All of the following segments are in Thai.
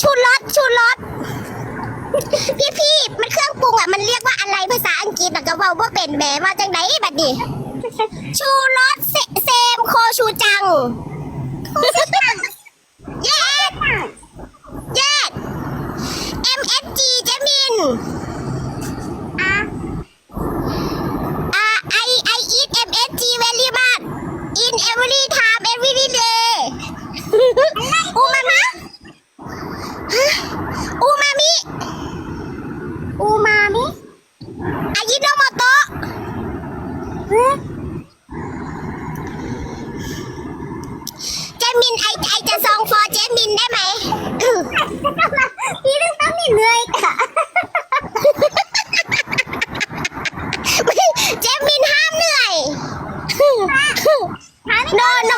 ชูรสชูรสพี่พี่มันเครื่องปรุงอะมันเรียกว่าอะไรภาษาอังกฤษอะก็เว่าว่าเป็นแหมว่าจังไหนบัดนี้ชูรสเซเซมโคชูจังเย็ดเย็ด MSG เจมินอะอะ I I eat MSG very much in every time every day อูมามิอูมามิ อูมามิอายิโนโมโตะเจมินไอไอ จะซองฟอร์เจมินได้ไหมพี่ต้องต้องมีเหนื่อยค่ะ เจมินห้ามเหนื่อย โนโน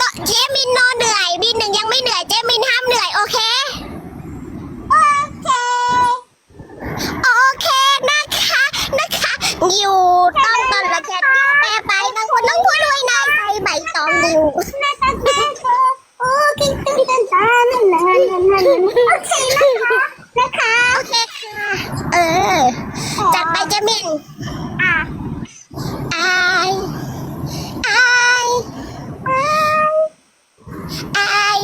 ต่อเจมินโนเหนื่อยบินหนึ่งยังไม่เหนื่อย เจมินห้ามเหนื่อย โอเค โอเค โอเคนะคะนะคะอยู่ต้องตอนละแชทนิ้วแปรไปบางคนต้องพูดด้วยนะใส่ใบตองดิวโอ้คิดตื่นตันตานั่นนั่นนั่นนั่นโอเคนะคะนะคะโอเคค่ะเออจัดไปเจมินอะอายอายอายอาย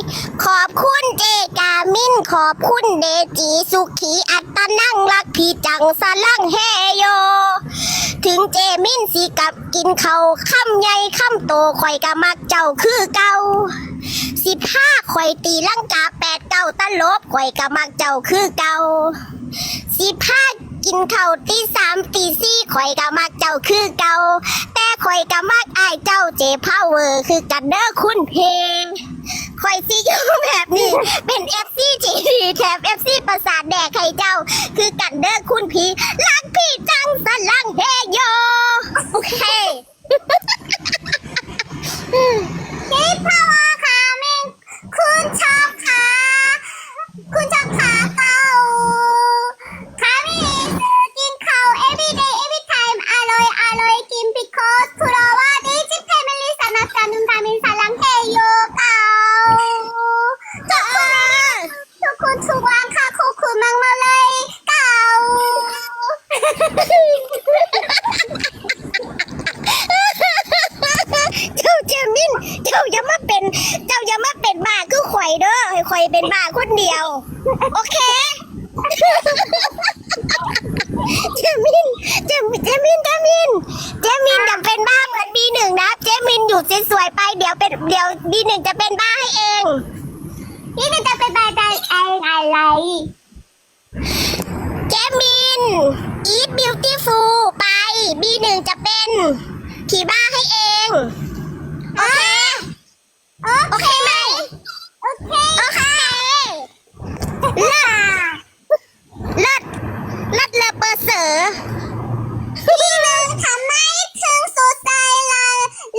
ขอบคุณเจกามิน ขอบคุณเดจีสุขีอัตตนั่งรักพี่จังสลังเฮโย ถึงเจมินสิกับกินเขาวค่ำใหญ่ค่ำโตข่อยกะมักเจ้าคือเก่าสิบห้าข่อยตีลังกาแปดเก้าตลบข่อยกะมักเจ้าคือเก่าสิบห้า กินข้าวตีสามตีสี่ข่อยกะมักเจ้าคือเก่าแต่ข่อยกะมักอายเจ้าเจพาวเวอร์คือกันเด้อคุณเพลงข่อยสิอยู่แบบนี้เป็นเอฟซีจีดีแถมเอฟซีประสาทแดกให้เจ้า คือกันเด้อคุณพี่รักพี่จังสลังเฮโยโอเคคิดพาวาค่ะเมงคุณชอบค่ะ คุณชอบขาเก่าขาไม่ซื้อกินข้าว every day every time อร่อยอร่อยกิน because คุโรวาดิจิเพมิลิสนับสนุนทามินสลังเฮโยเก่าทุกคนทุกคนทุกวันค่ะขอบคุณมากมาเลยเก่า เจ้าเจมิน เจ้าอย่ามา เจ้าอย่ามาเป็นบ้าคือข่อยเด้อให้ข่อยเป็นบ้าคนเดียว โอเคเจมินเจมินเจมินเจมินเจมินอย่าเป็นบ้าเหมือนบีหนึ่งนะเจมินอยู่สวยๆไปเดี๋ยวเป็นเดี๋ยวบีหนึ่งจะเป็นบ้าให้เองบีหนึ่งจะเป็นบ้าได้เองอะไรเจมิน eat beautiful ไปบีหนึ่งจะเป็นผีบ้าให้เองโอเค โอเคไหม โอเค โอเคเลิศเลิศเลิศเลอเปอร์เสือพี่หนึ่งทำไมถึงสุดใจละ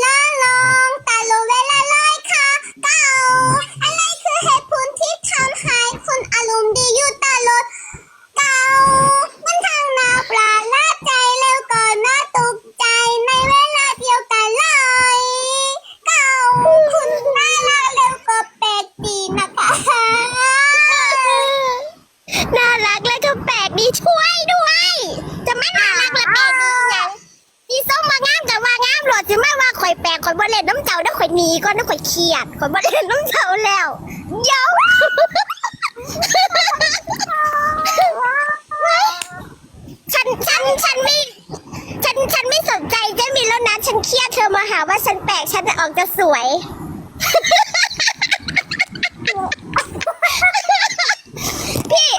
ละลองตาลงเวลาลอยค่ะเก่า อะไรคือเหตุผลที่ทำให้คุณอารมณ์ดีอยู่ตลอด เก่ามันทางนาปลาละใจแล้วก่อนน่าตกใจในเวลาเดียวกันเลยเก่าคุณน่ารักแล้วก็แปลกดีนะคะ น่ารักแล้วก็แปลกดีช่วยด้วย จะไม่น่ารักและแปลกดีอย่างพี่ส้มมางามกับว่างามหลอดจะไม่ว่าข่อยแปลกข่อยบ่เล่นน้ำเจ้าแล้วข่อยหนีก่อน แล้วข่อยเครียดข่อยบ่เล่นน้ำเจ้าแล้วเย้าฉันฉันฉันไม่ฉันฉันไม่สนใจเจมินแล้วนะ ฉันเครียดเธอมาหาว่าฉันแปลกฉันจะออกจะสวยพี่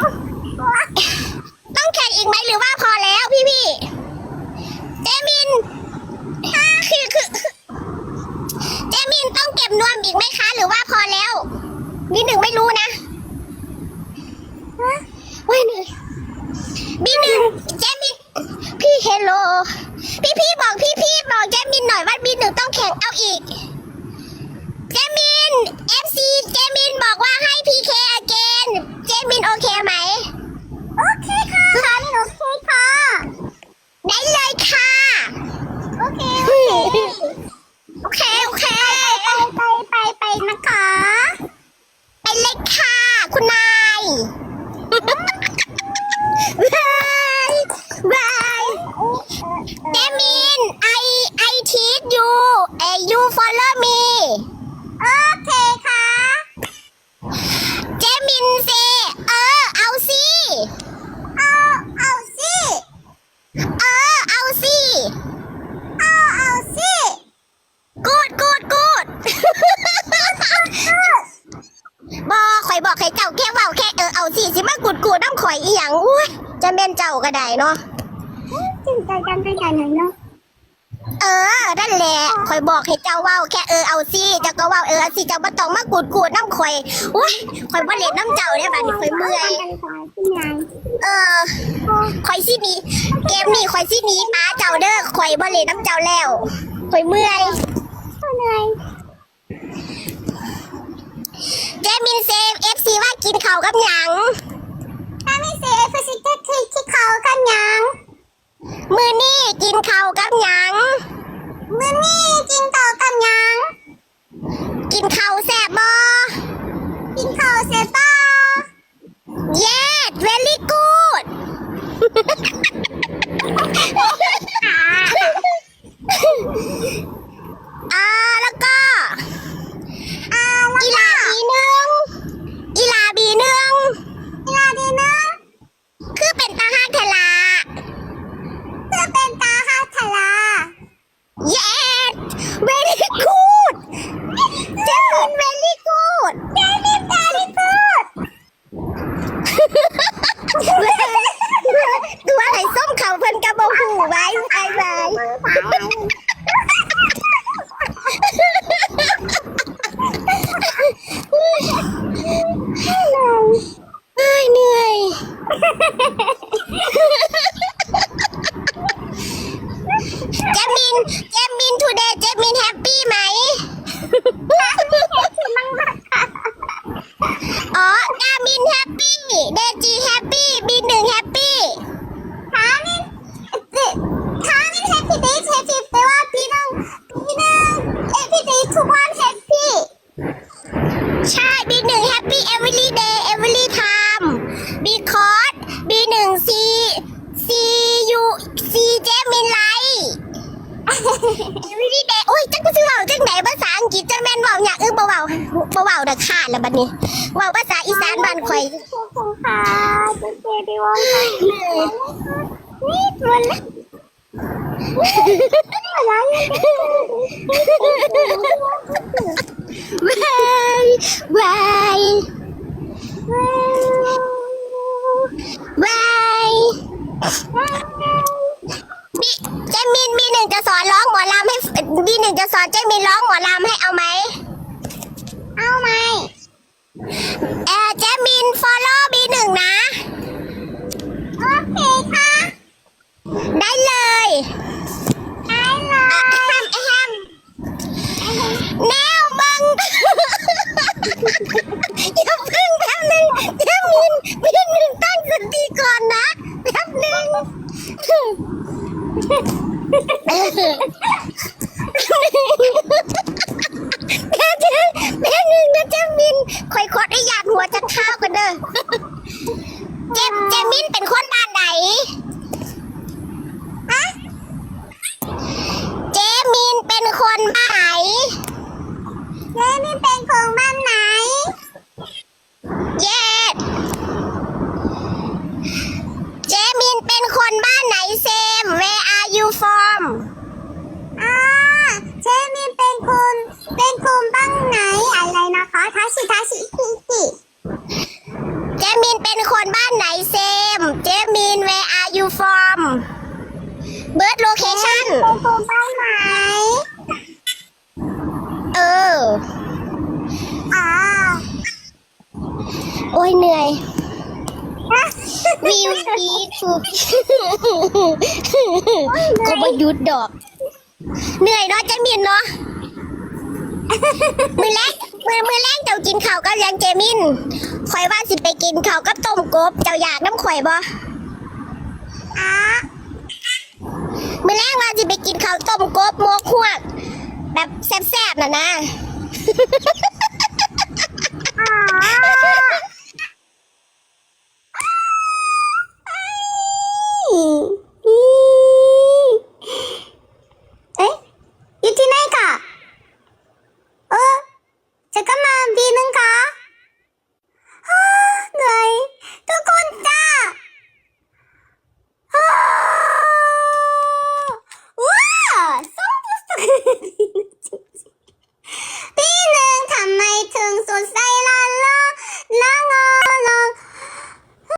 ต้องแข่งอีกไหมหรือว่าพอแล้วพี่พี่เจมินคือคือเจมินต้องเก็บนวมอีกไหมคะ หรือว่าพอแล้วนี่หนึ่งไม่รู้นะเว้ยหนึ่ง บีหนึ่งเจมินพี่เฮ ลโล พี่พี่บอกพี่พี่บอกเจมินหน่อยว่าบีหนึ่งต้องแข่งเอาอีกเจมินเอฟซีเจมินบอกว่าให้พีเคอเกนเจมินโอเคไหมโอเคค่ะค่ะโอเคค่ะ ได้เลยค่ะ โอเคโอเค โอเค ไปไปไปไปนะคะ ไปเลยค่ะ อยบอกให้เจ้าแค่เว้าแค่เออเอาสิสิมากุดกูน้ำข่อยอีหยังอุ้ยจะแม่นเจ้าก็ได้ เนาะถึงใจกันไปกันหน่อยเนาะเออนั่นแหละข่อยบอกให้เจ้าเว้าแค่เออเอาสิเจ้าก็เว้าเออเอาสิเจ้าบ่ต้องมากูดกูน้ำข่อยอุ้ยข่อยบ่เล่นน้ำเจ้าได้บัดนี้ข่อยเมื่อยกันคอยที่งานเออข่อยสิหนีเกมนี้ข่อยสิหนีป้าเจ้าเด้อข่อยบ่เล่นน้ำเจ้าแล้วข่อยเมื่อยเหนื่อยเจมินเซฟเอฟซีว่ากินข้าวกับหยัง ถ้าไม่เสียเอฟซิเตอร์ที่ที่เขากันยังมื้อนี้กินข้าวกับหยังมื้อนี้กินข้าวกันยังกินข้าวแซ่บบ่กินข้าวเสร็จป่ะ Yes very good อ่าแล้วก็ อ่า อีลาบีหนึ่งอีลาบีหนึ่ง เวลาดีนะ คือเป็นตาห้าเทลา เพื่อเป็นตาฮัทลา Yes very good เจมิน very good เจมินตาลิกูด ตัวไหนส้มเขาเพิ่นกระบอกหูไว้ไว้ไว้ มือขวา เอ้ยเหนื่อยเจมินเจมิน today เจมินแฮปปี้ไหม อ๋อกามินแฮปปี้ เดจีแฮปปี้บีหนึ่งแฮปปี้ทานินทานินแฮปปี้เดย์แฮปปี้แต่ว่าปีนึงปีนึงแฮปปี้เดย์ทุกวันแฮปปี้ ใช่บีหนึ่งแฮปปี้ every day every time because บีหนึ่งซีซียูซีเจมินไล every day โอ้ยจักกูสิเว้าจังไหนภาษาอังกฤษจังแม่นเว้าอย่างอื่นบ่เว้าบ่เว้าดอกขาดแล้วบัดนี้เว้าภาษาอีสานบ้านข่อยขอบคุณค่ะเจ๊เบวังค่ะนี่ตัวเล็กอะไร วายวายบีเจมินบีหนึ่งจะสอนร้องหมอลำให้บีหนึ่งจะสอนเจมินร้องหมอลำให้เอาไหม เอาไหม เออเจมิน follow บีหนึ่งนะ โอเคค่ะ ได้เลย ได้เลยแฮมแฮมแนวมึงอย่าเพึ่งแป๊บนึงเจมินบีหนึ่งตั้งสติก่อนนะแป๊บนึง เจแม่หนึ่งนะเจมินคอยขอได้อยากหัวจะข้าวกันเด้อเจมเจมินเป็นคนบ้านไหนฮะเจมินเป็นคนบ้านไหน เจ๊นี่เป็นของบ้านไหน เย็ดเจมินเป็นคนบ้านไหนเซม Where are you from อ่าเจ๊นี่เป็นคนเป็นคนบ้านไหนอะไรนะคะทัชิทัชิอีกที เจมินเป็นคนบ้านไหนเซม เจมิน Where are you from เบิร์ดโลเคชั่น เป็นคนบ้านไหน เออ อ่า โอ้ยเหนื่อย ฮะ วิวดีทูก็บหยุดดอก เหนื่อยเนาะเจมินเนาะมือแรกมือมือแรกเจ้ากินข้าวกับยังเจมินข่อยว่าสิไปกินข้าวกับต้มกบ เจ้าอยากน้ำข่อยบ่อ่ามือแรกว่าสิไปกินข้าวต้มกบหมกหวก แบบแซ่บๆน่ะนะ